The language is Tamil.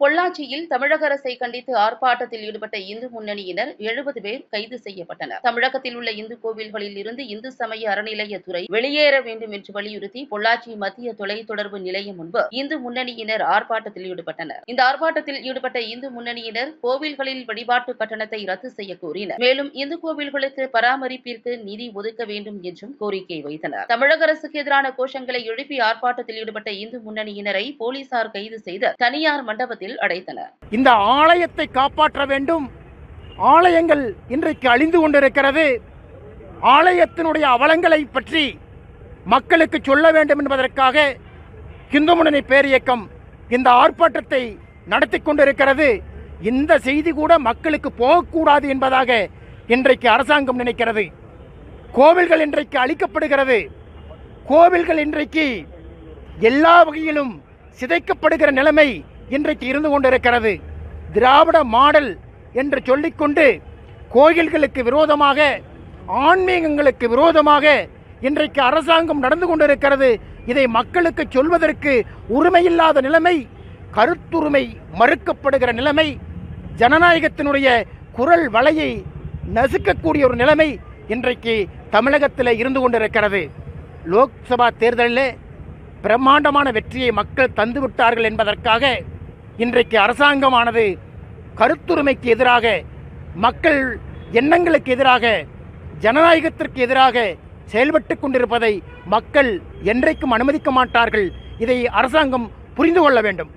பொள்ளாச்சியில் தமிழக அரசை கண்டித்து ஆர்ப்பாட்டத்தில் ஈடுபட்ட இந்து முன்னணியினர் எழுபது பேர் கைது செய்யப்பட்டனர். தமிழகத்தில் உள்ள இந்து கோவில்களில் இருந்து இந்து சமய அறநிலையத்துறை வெளியேற வேண்டும் என்று வலியுறுத்தி பொள்ளாச்சி மத்திய தொலைத்தொடர்பு நிலையம் முன்பு இந்து முன்னணியினர் ஆர்ப்பாட்டத்தில் ஈடுபட்டனர். இந்த ஆர்ப்பாட்டத்தில் ஈடுபட்ட இந்து முன்னணியினர் கோவில்களில் வழிபாட்டு கட்டணத்தை ரத்து செய்ய கோரினர். மேலும் இந்து கோவில்களுக்கு பராமரிப்பிற்கு நிதி ஒதுக்க வேண்டும் என்றும் கோரிக்கை வைத்தனர். தமிழக அரசுக்கு எதிரான கோஷங்களை எழுப்பி ஆர்ப்பாட்டத்தில் ஈடுபட்ட இந்து முன்னணியினரை போலீசார் கைது செய்து தனியார் மண்டபத்தில் அடைத்தனர் இந்த ஆலயத்தை காப்பாற்ற வேண்டும். ஆலயங்கள் இன்றைக்கு அழிந்து கொண்டிருக்கிறது. ஆலயத்தினுடைய அவலங்களை பற்றி மக்களுக்கு சொல்ல வேண்டும் என்பதற்காக இந்து முன்னணி பேரியக்கம் இந்த ஆர்ப்பாட்டத்தை நடத்தி கொண்டிருக்கிறது. இந்த செய்தி கூட மக்களுக்கு போகக்கூடாது என்பதாக இன்றைக்கு அரசாங்கம் நினைக்கிறது. கோவில்கள் இன்றைக்கு அழிக்கப்படுகிறது. கோவில்கள் இன்றைக்கு எல்லா வகையிலும் சிதைக்கப்படுகிற நிலைமை இன்றைக்கு இருந்து கொண்டிருக்கிறது. திராவிட மாடல் என்று சொல்லிக்கொண்டு கோயில்களுக்கு விரோதமாக ஆன்மீகங்களுக்கு விரோதமாக இன்றைக்கு அரசாங்கம் நடந்து கொண்டிருக்கிறது. இதை மக்களுக்கு சொல்வதற்கு உரிமையில்லாத நிலைமை கருத்துரிமை மறுக்கப்படுகிற நிலைமை ஜனநாயகத்தினுடைய குரல் வலையை நசுக்கக்கூடிய ஒரு நிலைமை இன்றைக்கு தமிழகத்தில் இருந்து கொண்டிருக்கிறது. லோக்சபா தேர்தலில் பிரம்மாண்டமான வெற்றியை மக்கள் தந்துவிட்டார்கள் என்பதற்காக இன்றைக்கு அரசாங்கமானது கருத்துரிமைக்கு எதிராக மக்கள் எண்ணங்களுக்கு எதிராக ஜனநாயகத்திற்கு எதிராக செயல்பட்டு கொண்டிருப்பதை மக்கள் என்றைக்கும் அனுமதிக்க மாட்டார்கள். இதை அரசாங்கம் புரிந்து கொள்ள வேண்டும்.